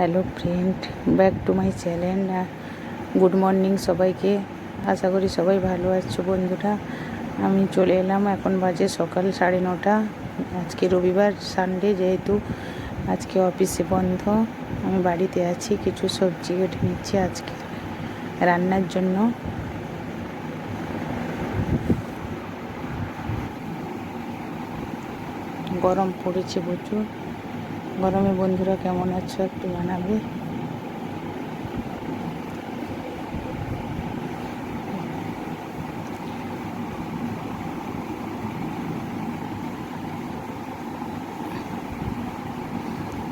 Hello friend back to my channel good morning সবাইকে। আশা করি সবাই ভালো আছো বন্ধুরা। আমি চলে এলাম এখন বাজে সকাল সাড়ে নটা। আজকে রবিবার সানডে যেহেতু আজকে অফিসে বন্ধ। আমি বাড়িতে আছি, কিছু সবজি কেটে নিচ্ছি আজকে রান্নার জন্য। গরম পড়েছে প্রচুর। গরমে বন্ধুরা কেমন আছো একটু জানাবে?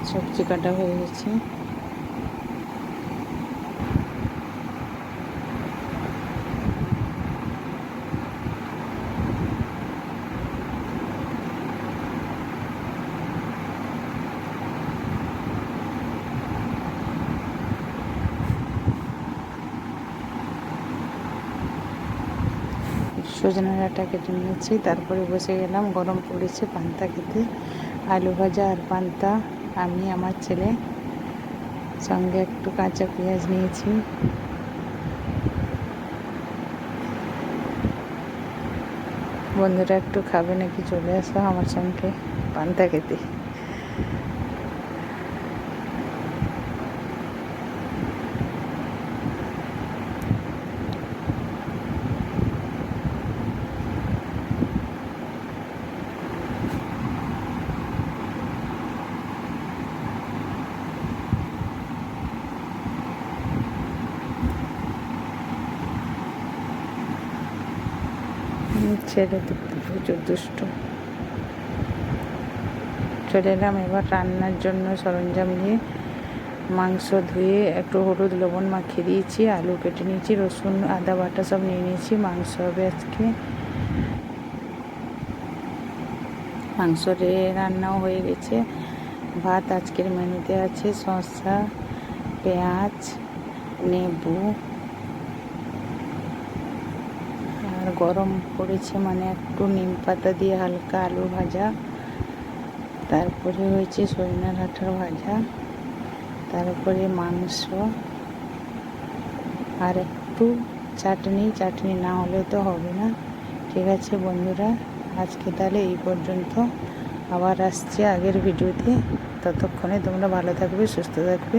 সবজি কাটা হয়ে গেছে। সজনে ডাঁটা কেটে নিয়েছি। তারপরে বসে গেলাম গরম পড়েছে পান্তা খেতে। আলু ভাজা আর পান্তা। আমি, আমার ছেলে সঙ্গে একটু কাঁচা পেঁয়াজ নিয়েছি। বন্ধুরা একটু খাবে নাকি? চলে আসো আমার সঙ্গে পান্তা খেতে। ছেলে প্রচুর দুষ্ট। চলে এলাম এবার রান্নার জন্য সরঞ্জাম নিয়ে। মাংস ধুয়ে একটু হলুদ লবণ মাখিয়ে দিয়েছি, আলু কেটে নিয়েছি, রসুন, আদা, বাটা সব নিয়ে নিয়েছি। মাংস হবে আজকে। মাংস রান্নাও হয়ে গেছে। ভাত আজকের মেনুতে আছে, শসা, পেঁয়াজ, নেবু আর গরম পড়েছে মানে একটু নিম পাতা দিয়ে হালকা আলু ভাজা। তারপরে হয়েছে সজনা ডাঁটার ভাজা। তারপরে মাংস। আর একটু চাটনি চাটনি না হলে তো হবে না। ঠিক আছে বন্ধুরা, আজকে তাহলে এই পর্যন্ত। আবার আসছে আগের ভিডিওতে। ততক্ষণে তোমরা ভালো থাকবে, সুস্থ থাকবে।